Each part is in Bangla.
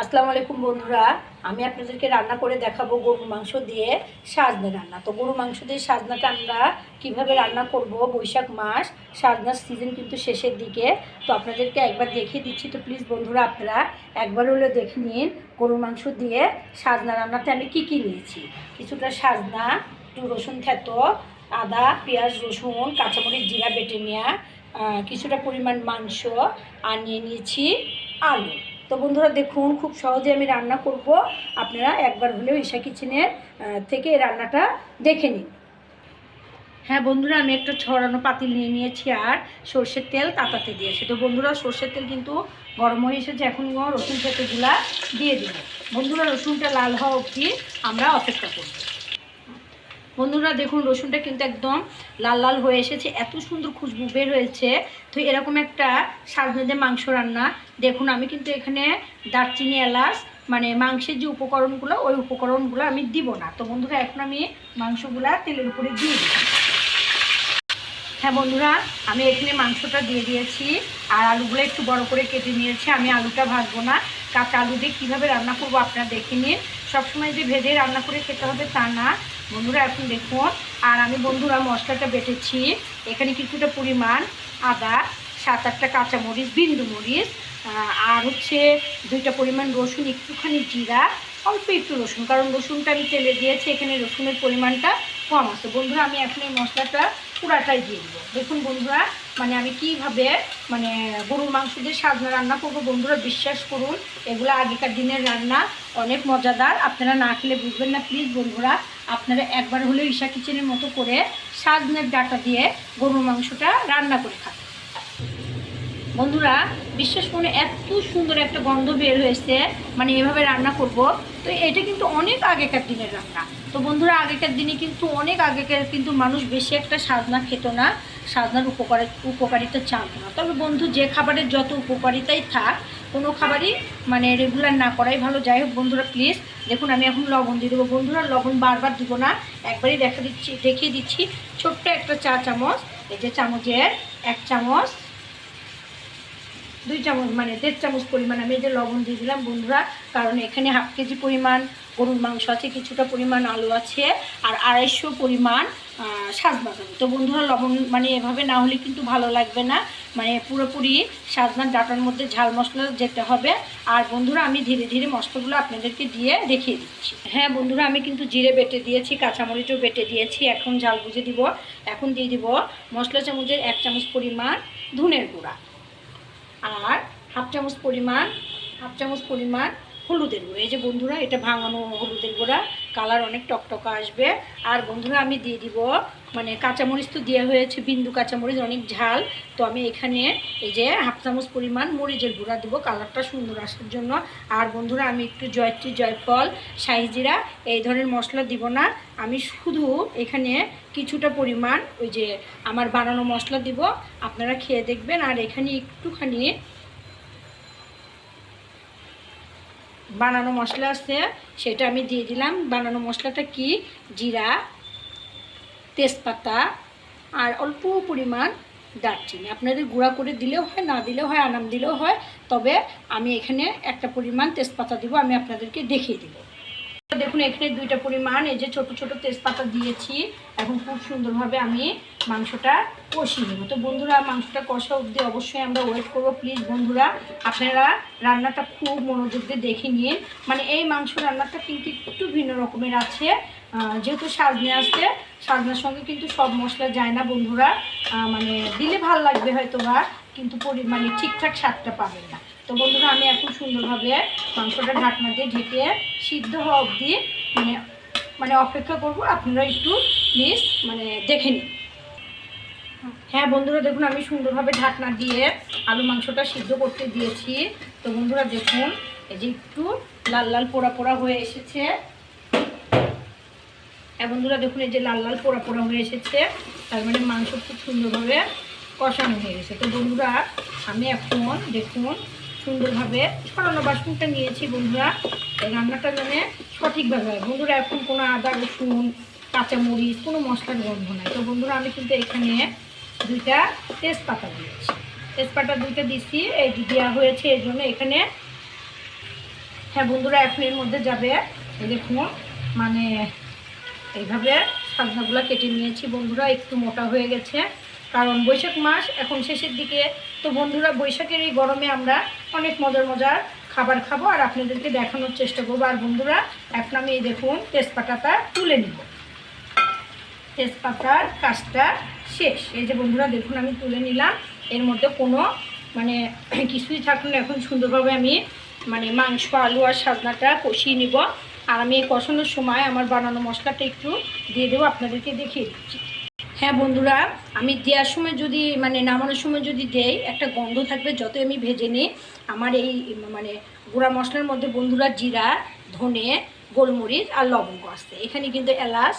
আসসালামু আলাইকুম বন্ধুরা, আমি আপনাদেরকে রান্না করে দেখাবো গরুর মাংস দিয়ে সাজনা রান্না। তো গরুর মাংস দিয়ে সাজনাটা আমরা কীভাবে রান্না করব, বৈশাখ মাস, সাজনার সিজন কিন্তু শেষের দিকে। তো আপনাদেরকে একবার দেখিয়ে দিচ্ছি, তো প্লিজ বন্ধুরা আপনারা একবার হলে দেখে নিন গরুর মাংস দিয়ে সাজনা রান্নাতে আমি কি কি নিয়েছি। কিছুটা সাজনা, একটু রসুন থেতো, আদা, পেঁয়াজ, রসুন, কাঁচামরিচ, জিরা বেটে নেওয়া কিছুটা পরিমাণ মাংস, আর নিয়ে নিয়েছি আলু। তো বন্ধুরা দেখুন, খুব সহজে আমি রান্না করব। আপনারা একবার হলেও ঈশা কিচেনের থেকে রান্নাটা দেখে নিন। হ্যাঁ বন্ধুরা, আমি একটা ছড়ানো পাতিল নিয়ে নিয়েছি আর সর্ষের তেল তাতাতে দিয়েছি। তো বন্ধুরা, সর্ষের তেল কিন্তু গরম হয়ে এসেছে, এখন রসুন থেতেগুলা দিয়ে দিব। বন্ধুরা, রসুনটা লাল হওয়া অবধি আমরা অপেক্ষা করব। বন্ধুরা, দেখুন, রসুনটা কিন্তু একদম লাল লাল হয়ে এসেছে, এত সুন্দর খুশবু বের হয়েছে। তো এরকম একটা সাজনাদের মাংস রান্না। দেখুন, আমি কিন্তু এখানে দারচিনি, এলাচ মানে মাংসের যে উপকরণগুলো, ওই উপকরণগুলো আমি দিব না। তো বন্ধুরা, এখন আমি মাংসগুলা তেলের উপরে দিয়ে দিই। হ্যাঁ বন্ধুরা, আমি এখানে মাংসটা দিয়ে দিয়েছি, আর আলুগুলো একটু বড় করে কেটে নিয়েছি। আমি আলুটা ভাজবো না। কাঁচা আলু দিয়ে কীভাবে রান্না করব আপনারা দেখে নিন। সবসময় যে ভেজে রান্না করে খেতে হবে তা না। বন্ধুরা, এখন দেখুন, আর আমি বন্ধুরা মশলাটা বেটেছি। এখানে কিছুটা পরিমাণ আদা, সাত আটটা কাঁচামরিচ, বিন্দু মরিচ আর হচ্ছে দুইটা পরিমাণ রসুন, একটুখানি জিরা, অল্প একটু রসুন, কারণ রসুনটা আমি তেলে দিয়েছি, এখানে রসুনের পরিমাণটা কম আছে। বন্ধুরা, আমি এখন এই মশলাটা পুরাটাই দিয়ে দেবো। দেখুন বন্ধুরা মানে আমি কীভাবে মানে গরুর মাংস দিয়ে সাজনা রান্না করব, বন্ধুরা বিশ্বাস করুন, এগুলো আগেকার দিনের রান্না অনেক মজাদার। আপনারা না খেলে বুঝবেন না, প্লিজ বন্ধুরা। আপনারা একবার হলেও ঈশা কিচেনের মতো করে সাজনের ডাটা দিয়ে গরুর মাংসটা রান্না করে খান। বন্ধুরা, বিশ্বাস করুন, এত সুন্দর একটা গন্ধ বের হয়েছে মানে এভাবে রান্না করব। তো এটা কিন্তু অনেক আগেকার দিনের রান্না। তো বন্ধুরা, আগেকার দিনে কিন্তু অনেক আগেকার কিন্তু মানুষ বেশি একটা সাজনা খেত না, সাজনার উপকার উপকারিতা জানতো না। তবে বন্ধু, যে খাবারের যত উপকারিতাই থাক কোনো খাবারই মানে রেগুলার না করাই ভালো। যাই হোক বন্ধুরা প্লিজ দেখুন আমি এখন লবণ দিয়ে দেবো। বন্ধুরা, লবণ বারবার দিব না, একবারই দেখা দিচ্ছি দেখিয়ে দিচ্ছি। ছোট্ট একটা চা চামচ, এই যে চামচের এক চামচ দুই চামচ মানে দেড় চামচ পরিমাণ আমি এই যে লবণ দিয়ে দিলাম বন্ধুরা, কারণ এখানে হাফ কেজি পরিমাণ গরুর মাংস আছে, কিছুটা পরিমাণ আলু আছে, আর আড়াইশো পরিমাণ সাজনা তো বন্ধুরা, লবণ মানে এভাবে না হলে কিন্তু ভালো লাগবে না। মানে পুরোপুরি সাজনার ডাটার মধ্যে ঝাল মশলা যেতে হবে। আর বন্ধুরা, আমি ধীরে ধীরে মশলাগুলো আপনাদেরকে দিয়ে দেখিয়ে দিচ্ছি। হ্যাঁ বন্ধুরা, আমি কিন্তু জিরে বেটে দিয়েছি, কাঁচামরিচও বেটে দিয়েছি, এখন ঝাল বুঝে দিব। এখন দিয়ে দিব মশলা চামচের এক চামচ পরিমাণ ধুনের গুঁড়া। আর হাফ চামচ পরিমাণ, হাফ চামচ পরিমাণ হলুদের গুঁড়ো। এই যে বন্ধুরা, এটা ভাঙানো হলুদের গুঁড়া। কালার অনেক টকটকা আসবে। আর বন্ধুরা, আমি দিয়ে দিব মানে কাঁচামরিচ তো দেওয়া হয়েছে, বিন্দু কাঁচামরিচ, অনেক ঝাল। তো আমি এখানে এই যে হাফ চামচ পরিমাণ মরিচের গুঁড়া দেবো, কালারটা সুন্দর আসার জন্য। আর বন্ধুরা, আমি একটু জয়ত্রী, জয়ফল, শাহিজিরা, এই ধরনের মশলা দিব না। আমি শুধু এখানে কিছুটা পরিমাণ ওই যে আমার বানানো মশলা দিব। আপনারা খেয়ে দেখবেন। আর এখানে একটুখানি বানানো মশলা আছে, সেটা আমি দিয়ে দিলাম। বানানো মশলাটা কি? জিরা, তেজপাতা আর অল্প পরিমাণ দারচিনি। আপনাদের গুঁড়া করে দিলেও হয়, না দিলেও হয়, আনাম দিলেও হয়। তবে আমি এখানে একটা পরিমাণ তেজপাতা দিব, আমি আপনাদেরকে দেখিয়ে দিব। দেখুন, এখানে দুইটা পরিমাণ, এই যে ছোট ছোট তেজপাতা দিয়েছি। এখন খুব সুন্দরভাবে আমি মাংসটা কষিয়ে নেব। তো বন্ধুরা, মাংসটা কষা অবধি অবশ্যই আমরা ওয়েট করব। প্লিজ বন্ধুরা, আপনারা রান্নাটা খুব মনোযোগ দিয়ে দেখে নিন। মানে এই মাংস রান্নাটা কিন্তু একটু ভিন্ন রকমের আছে। যেহেতু সাজনে আসছে, সাজনার সঙ্গে কিন্তু সব মশলা যায় না বন্ধুরা। মানে দিলে ভালো লাগবে হয়তো বা কিন্তু পরি- মানে ঠিকঠাক স্বাদটা পাবেন না। তো বন্ধুরা, আমি এখন সুন্দরভাবে মাংসটা ঢাকনা দিয়ে ঢেকে সিদ্ধ হওয়া অবধি মানে মানে অপেক্ষা করব। আপনারা একটু প্লিজ মানে দেখে নিন। হ্যাঁ বন্ধুরা, দেখুন, আমি সুন্দরভাবে ঢাকনা দিয়ে আলু মাংসটা সিদ্ধ করতে দিয়েছি। তো বন্ধুরা, দেখুন, এই যে একটু লাল লাল পোড়া পোড়া হয়ে এসেছে। হ্যাঁ বন্ধুরা, দেখুন, এই যে লাল লাল পোড়া পোড়া হয়ে এসেছে। তার মানে মাংস খুব সুন্দরভাবে কষানো হয়ে গেছে। তো বন্ধুরা, আমি এখন, দেখুন সুন্দরভাবে ছড়ানো বাসনটা নিয়েছি বন্ধুরা। এই রান্নাটা মানে সঠিকভাবে হয়। বন্ধুরা, এখন কোনো আদা, রসুন, কাঁচামরিচ, কোনো মশলার গন্ধ নাই। তো বন্ধুরা, আমি কিন্তু এখানে দুইটা তেজপাতা দিয়েছি। তেজপাতা দুইটা দিচ্ছি এই দেওয়া হয়েছে এই জন্য এখানে। হ্যাঁ বন্ধুরা, এখন এর মধ্যে যাবে, এই দেখুন মানে এইভাবে সাজনাগুলো কেটে নিয়েছি বন্ধুরা, একটু মোটা হয়ে গেছে। কারণ বৈশাখ মাস এখন শেষের দিকে। তো বন্ধুরা, বৈশাখের এই গরমে আমরা অনেক মজার মজার খাবার খাব আর আপনাদেরকে দেখানোর চেষ্টা করব। আর বন্ধুরা এখন আমি এই দেখুন, তেজপাতাটা তুলে নিব। তেজপাতার কাজটা শেষ। এই যে বন্ধুরা, দেখুন, আমি তুলে নিলাম। এর মধ্যে কোনো মানে কিছুই থাকল না। এখন সুন্দরভাবে আমি মানে মাংস, আলু আর সাজনাটা কষিয়ে নিব। আর আমি কষানোর সময় আমার বানানো মশলাটা একটু দিয়ে দেবো, আপনাদেরকে দেখিয়ে দিচ্ছি। হ্যাঁ বন্ধুরা, আমি দেওয়ার সময় যদি মানে নামানোর সময় যদি দেই, একটা গন্ধ থাকবে, যতই আমি ভেজে নিই, আমার এই মানে গুঁড়া মশলার মধ্যে বন্ধুরা জিরা, ধনে, গোলমরিচ আর লবঙ্গ আসতে এখানে কিন্তু এলাচ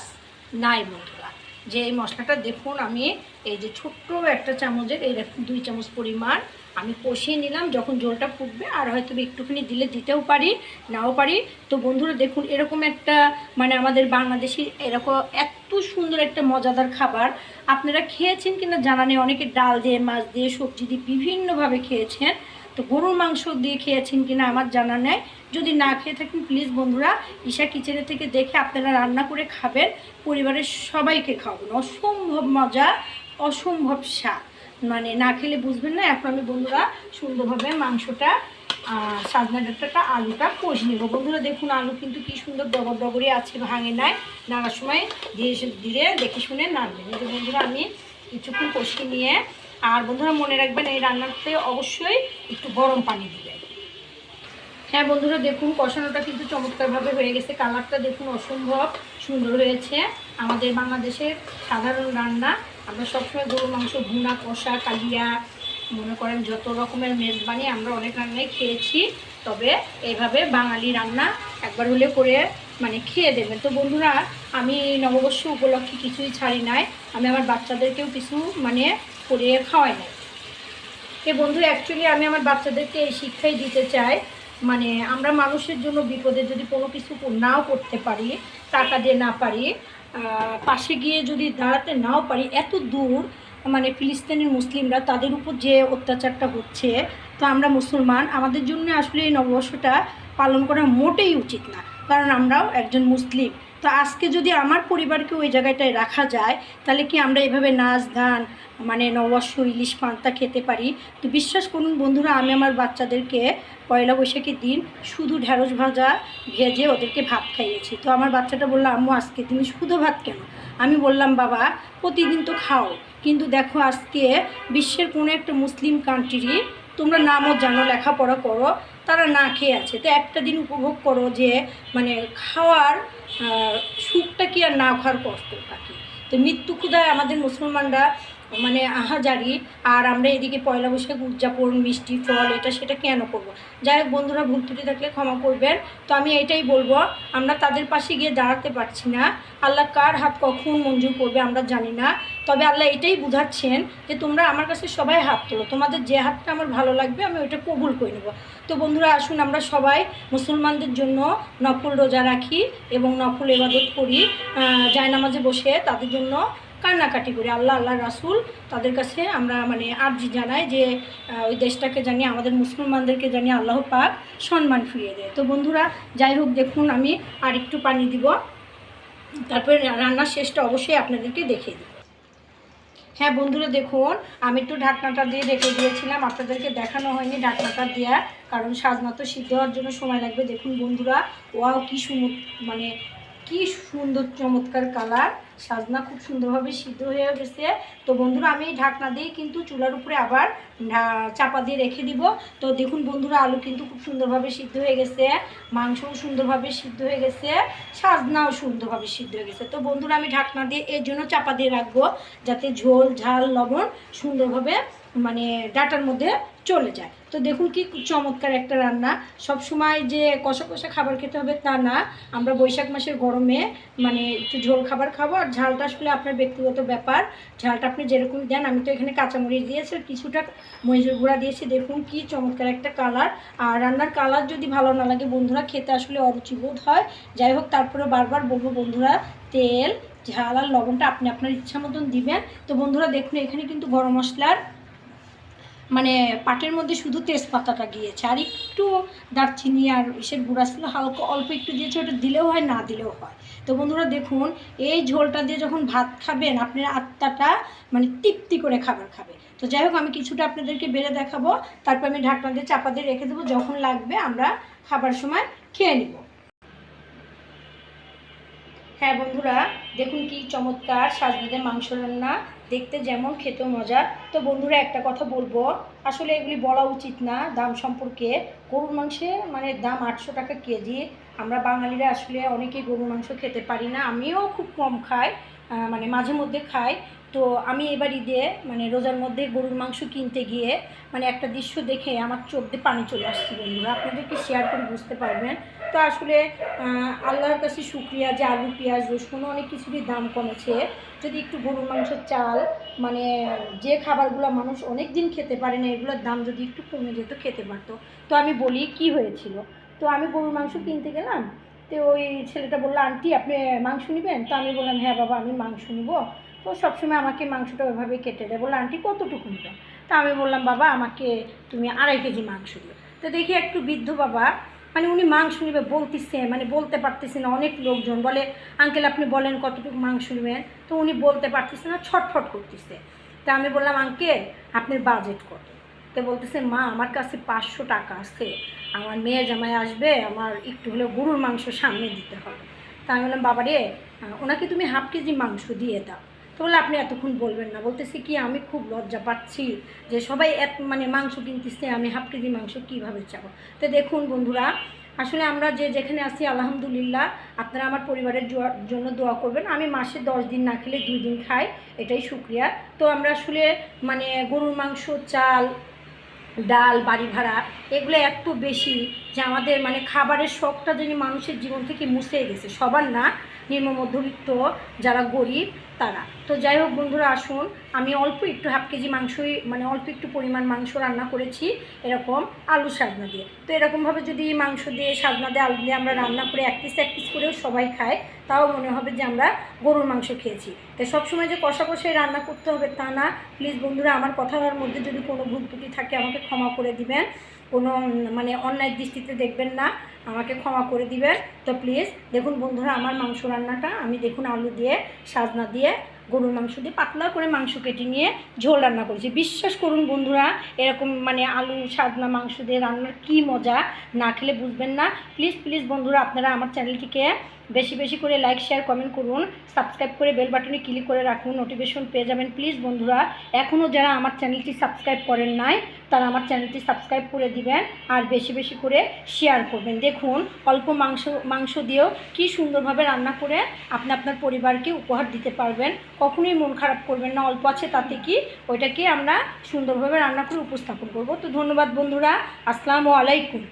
নাই বন্ধুরা। যে এই মশলাটা দেখুন, আমি এই যে ছোট্ট একটা চামচের, এই দুই চামচ পরিমাণ আমি কষিয়ে নিলাম, যখন জলটা ফুটবে, আর হয়তো একটুখানি দিলে দিতেও পারি, নাও পারি। তো বন্ধুরা, দেখুন, এরকম একটা মানে আমাদের বাংলাদেশি এরকম এত সুন্দর একটা মজাদার খাবার। আপনারা খেয়েছেন কিনা জানা নেই, অনেকে ডাল দিয়ে, মাছ দিয়ে, সবজি দিয়ে বিভিন্নভাবে খেয়েছেন। তো গরুর মাংস দিয়ে খেয়েছেন কিনা আমার জানা নেই। যদি না খেয়ে থাকেন প্লিজ বন্ধুরা, ঈশা কিচেনে থেকে দেখে আপনারা রান্না করে খাবেন। পরিবারের সবাইকে খাওয়াবেন। অসম্ভব মজা, অসম্ভব স্বাদ। মানে না খেলে বুঝবেন না। এখন আমি বন্ধুরা সুন্দরভাবে মাংসটা সাজনা ডাঁটাটা, আলুটা কষে নেব। বন্ধুরা দেখুন আলু কিন্তু কি সুন্দর ডগর ডগরে আছে, ভাঙে নাই। নাড়ার সময় ধীরে ধীরে দেখে শুনে নাড়বেন। এই বন্ধুরা আমি কিছুক্ষণ কষিয়ে নিয়ে, আর বন্ধুরা মনে রাখবেন এই রান্নাতে অবশ্যই একটু গরম পানি দিবেন। হ্যাঁ বন্ধুরা দেখুন, কষানোটা কিন্তু চমৎকারভাবে হয়ে গেছে। কালারটা দেখুন অসম্ভব সুন্দর হয়েছে। আমাদের বাংলাদেশের সাধারণ রান্না। আমরা সবসময় গরু মাংস, ভুনা, কষা, কালিয়া, মনে করেন যত রকমের মেজবানি আমরা অনেক রান্নাই খেয়েছি। তবে এইভাবে বাঙালি রান্না একবার হলে করে মানে খেয়ে দেবেন। তো বন্ধুরা, আমি নববর্ষ উপলক্ষে কিছুই ছাড়ি নাই। আমি আমার বাচ্চাদেরকেও কিছু মানে করে খাওয়াই নাই। এ বন্ধু অ্যাকচুয়ালি আমি আমার বাচ্চাদেরকে এই শিক্ষাই দিতে চাই। মানে আমরা মানুষের জন্য বিপদে যদি কোনো কিছু নাও করতে পারি, টাকা দিয়ে না পারি পাশে গিয়ে যদি দাঁড়াতে নাও পারি, এত দূর মানে ফিলিস্তিনের মুসলিমরা তাদের উপর যে অত্যাচারটা হচ্ছে, তো আমরা মুসলমান, আমাদের জন্য আসলে এই নববর্ষটা পালন করা মোটেই উচিত না। কারণ আমরাও একজন মুসলিম। তো আজকে যদি আমার পরিবারকে ওই জায়গাটায় রাখা যায়, তাহলে কি আমরা এভাবে নাচ, গান মানে নববর্ষ, ইলিশ পান্তা খেতে পারি? তো বিশ্বাস করুন বন্ধুরা, আমি আমার বাচ্চাদেরকে পয়লা বৈশাখের দিন শুধু ঢ্যাঁড়স ভাজা ভেজে ওদেরকে ভাত খাইয়েছি। তো আমার বাচ্চাটা বলল, আম্মু, আজকে তুমি শুধু ভাত কেন? আমি বললাম, বাবা, প্রতিদিন তো খাও, কিন্তু দেখো আজকে বিশ্বের কোনো একটা মুসলিম কান্ট্রি তোমরা নামও জানো, লেখাপড়া করো তারা না খেয়ে আছে। তো একটা দিন উপভোগ করো যে মানে খাওয়ার সুখটা কি আর না খাওয়ার কষ্টটা কি? তো মৃত্যু ক্ষুধায় আমাদের মুসলমানরা মানে আহাজারি, আর আমরা এদিকে পয়লা বৈশাখ, উদযাপন, মিষ্টি, ফল, এটা সেটা কেন করব। যাই হোক বন্ধুরা, ভুল ত্রুটি থাকলে ক্ষমা করবেন। তো আমি এটাই বলব, আমরা তাদের পাশে গিয়ে দাঁড়াতে পারছি না। আল্লাহ কার হাত কখন মঞ্জুর করবে আমরা জানি না। তবে আল্লাহ এটাই বুঝাচ্ছেন যে তোমরা আমার কাছে সবাই হাত তোলো। তোমাদের যে হাতটা আমার ভালো লাগবে, আমি ওইটা কবুল করে নেব। তো বন্ধুরা, আসুন আমরা সবাই মুসলমানদের জন্য নফল রোজা রাখি এবং নফল এবাদত করি। জায়নামাজে বসে তাদের জন্য কান্নাকাটি করি। আল্লাহ আল্লাহ রাসুল তাদের কাছে আমরা মানে আর্জি জানাই যে ওই দেশটাকে জানি, আমাদের মুসলমানদেরকে জানি আল্লাহ পাক সম্মান ফিরিয়ে দেয়। তো বন্ধুরা, যাই হোক, দেখুন, আমি আর একটু পানি দিব। তারপরে রান্নার শেষটা অবশ্যই আপনাদেরকে দেখিয়ে দিই। হ্যাঁ বন্ধুরা, দেখুন, আমি একটু ঢাকনাটা দিয়ে রেখে দিয়েছিলাম। আপনাদেরকে দেখানো হয়নি ঢাকনাটা দেওয়া কারণ সাজনা তো সিদ্ধ হওয়ার জন্য সময় লাগবে। দেখুন, বন্ধুরা, ওয়াও, কি সুন্দর মানে কি সুন্দর চমৎকার কালার। সাজনা খুব সুন্দরভাবে সিদ্ধ হয়ে গেছে। তো বন্ধুরা, আমি ঢাকনা দিয়ে কিন্তু চুলার উপরে আবার চাপা দিয়ে রেখে দিব। তো দেখুন বন্ধুরা, আলু কিন্তু খুব সুন্দরভাবে সিদ্ধ হয়ে গেছে। মাংসও সুন্দরভাবে সিদ্ধ হয়ে গেছে। সাজনাও সুন্দরভাবে সিদ্ধ হয়ে গেছে। তো বন্ধুরা, আমি ঢাকনা দিয়ে এর জন্য চাপা দিয়ে রাখব, যাতে ঝোল, ঝাল, লবণ সুন্দরভাবে মানে ডাটার মধ্যে চলে যায়। তো দেখুন কি চমৎকার একটা রান্না। সব সময় যে কষা কষা খাবার খেতে হবে তা না। আমরা বৈশাখ মাসের গরমে মানে একটু ঝোল খাবার খাব আর ঝালটা আসলে আপনার ব্যক্তিগত ব্যাপার। ঝালটা আপনি যেরকম দেন, আমি তো এখানে কাঁচামরিচ দিয়েছি কিছুটা মরিচের গুঁড়া দিয়েছি। দেখুন কি চমৎকার একটা কালার। আর রান্নার কালার যদি ভালো না লাগে বন্ধুরা, খেতে আসলে অরুচিবোধ হয়। যাই হোক, তারপরে বারবার বলব বন্ধুরা, তেল, ঝাল আর লবণটা আপনি আপনার ইচ্ছা মতন দিবেন। তো বন্ধুরা, দেখুন এখানে কিন্তু গরম মশলার মানে পাটের মধ্যে শুধু তেজপাতাটা গিয়েছে। আর একটু দারচিনি আর ইসের গুঁড়া ছিল, হালকা অল্প একটু দিয়েছে, ওটা দিলেও হয়, না দিলেও হয়। তো বন্ধুরা দেখুন, এই ঝোলটা দিয়ে যখন ভাত খাবেন, আপনার আত্মাটা মানে তৃপ্তি করে খাবার খাবে। তো যাই হোক, আমি কিছুটা আপনাদেরকে বেড়ে দেখাবো। তারপর আমি ঢাকনা দিয়ে চাপা দিয়ে রেখে দেবো। যখন লাগবে, আমরা খাবার সময় খেয়ে নিব। হ্যাঁ বন্ধুরা, দেখুন কি চমৎকার সাজনাদের মাংস রান্না। দেখতে যেমন খেতে মজা। তো বন্ধুরা, একটা কথা বলব, আসলে এগুলি বলা উচিত না দাম সম্পর্কে। গরুর মাংসের মানে দাম আটশো টাকা কেজি। আমরা বাঙালিরা আসলে অনেকেই গরুর মাংস খেতে পারি না। আমিও খুব কম খাই মানে মাঝে মধ্যে খাই। তো আমি এবার ঈদে মানে রোজার মধ্যে গরুর মাংস কিনতে গিয়ে মানে একটা দৃশ্য দেখে আমার চোখ দিয়ে পানি চলে আসছে বন্ধুরা। আপনাদেরকে শেয়ার করে বুঝতে পারবেন। তো আসলে আল্লাহর কাছে শুক্রিয়া যে আলু, পেঁয়াজ, রসুন অনেক কিছুরই দাম কমেছে। যদি একটু গরুর মাংসের চাল মানে যে খাবারগুলো মানুষ অনেক দিন খেতে পারে না, এগুলোর দাম যদি একটু কমে যেত, খেতে পারতো। তো আমি বলি, কি হয়েছিল? তো আমি গরুর মাংস কিনতে গেলাম। তো ওই ছেলেটা বলল, আন্টি, আপনি মাংস নেবেন? তো আমি বললাম হ্যাঁ বাবা, আমি মাংস নিব। তো সবসময় আমাকে মাংসটা ওইভাবে কেটে দেয়। বলল, আন্টি, কতটুকু নেবেন তা আমি বললাম, বাবা, আমাকে তুমি আড়াই কেজি মাংস দিও। তো দেখি একটু বৃদ্ধ বাবা মানে উনি মাংস নেবে বলতেছে মানে বলতে পারতেছে না, অনেক লোকজন বলে, আঙ্কেল, আপনি বলেন কতটুকু মাংস নেবেন? তো উনি বলতে পারতেছে না, ছটফট করতেছে। তা আমি বললাম, আঙ্কেল, আপনার বাজেট কত? তো বলতেছে, মা, আমার কাছে পাঁচশো টাকা আছে। আমার মেয়ে জামাই আসবে, আমার একটু হলেও গরুর মাংস সামনে দিতে হবে। তা আমি বললাম বাবা রে ওনাকে তুমি হাফ কেজি মাংস দিয়ে দাও। তো বলে আপনি এতক্ষণ বলবেন না। বলতেছি কি, আমি খুব লজ্জা পাচ্ছি যে সবাই এক মানে মাংস কিনতেছে, আমি হাফ কেজি মাংস কীভাবে চাবো? তো দেখুন বন্ধুরা, আসলে আমরা যে যেখানে আছি, আলহামদুলিল্লাহ, আপনারা আমার পরিবারের জন্য দোয়া করবেন। আমি মাসে দশ দিন না খেলে দুই দিন খাই, এটাই শুক্রিয়া। তো আমরা আসলে মানে গরুর মাংস, চাল, ডাল, বাড়ি ভাড়া, এগুলো এত বেশি যে আমাদের মানে খাবারের শখটা যেন মানুষের জীবন থেকে মুছে গেছে। সবার না নিম্ন মধ্যবিত্ত যারা গরিব, তারা। তো যাই হোক বন্ধুরা, আসুন, আমি অল্প একটু হাফ কেজি মাংসই মানে অল্প একটু পরিমাণ মাংস রান্না করেছি, এরকম আলু সাজনা দিয়ে। তো এরকমভাবে যদি মাংস দিয়ে সাজনা দিয়ে আলু দিয়ে আমরা রান্না করে এক পিস এক পিস করেও সবাই খায়, তাও মনে হবে যে আমরা গরুর মাংস খেয়েছি। তো সবসময় যে কষা কষাই রান্না করতে হবে তা না। প্লিজ বন্ধুরা, আমার কথার মধ্যে যদি কোনো ভুল থাকে আমাকে ক্ষমা করে দিবেন। কোনো মানে অন্যায় দৃষ্টিতে দেখবেন না, আমাকে ক্ষমা করে দিবেন। তো প্লিজ দেখুন বন্ধুরা, আমার মাংস রান্নাটা আমি দেখুন আলু দিয়ে, সাজনা দিয়ে, গরুর মাংস দিয়ে, পাতলা করে মাংস কেটে নিয়ে ঝোল রান্না করেছি। বিশ্বাস করুন বন্ধুরা, এরকম মানে আলু, সাজনা, মাংস দিয়ে রান্নার কী মজা, না খেলে বুঝবেন না। প্লিজ প্লিজ বন্ধুরা, আপনারা আমার চ্যানেলটিকে বেশি বেশি করে লাইক শেয়ার কমেন্ট করুন সাবস্ক্রাইব করে বেল বাটনে ক্লিক করে রাখুন নোটিফিকেশন পেয়ে যাবেন। প্লিজ বন্ধুরা এখনও যারা আমার চ্যানেলটি সাবস্ক্রাইব করেন নাই, তারা আমার চ্যানেলটি সাবস্ক্রাইব করে দিবেন আর বেশি বেশি করে শেয়ার করবেন। দেখুন, অল্প মাংস মাংস দিয়েও কি সুন্দরভাবে রান্না করে আপনি আপনার পরিবারকে উপহার দিতে পারবেন। কখনোই মন খারাপ করবেন না, অল্প আছে তাতে কি ওইটাকে আমরা সুন্দরভাবে রান্না করে উপস্থাপন করব। তো ধন্যবাদ বন্ধুরা, আসসালামু আলাইকুম।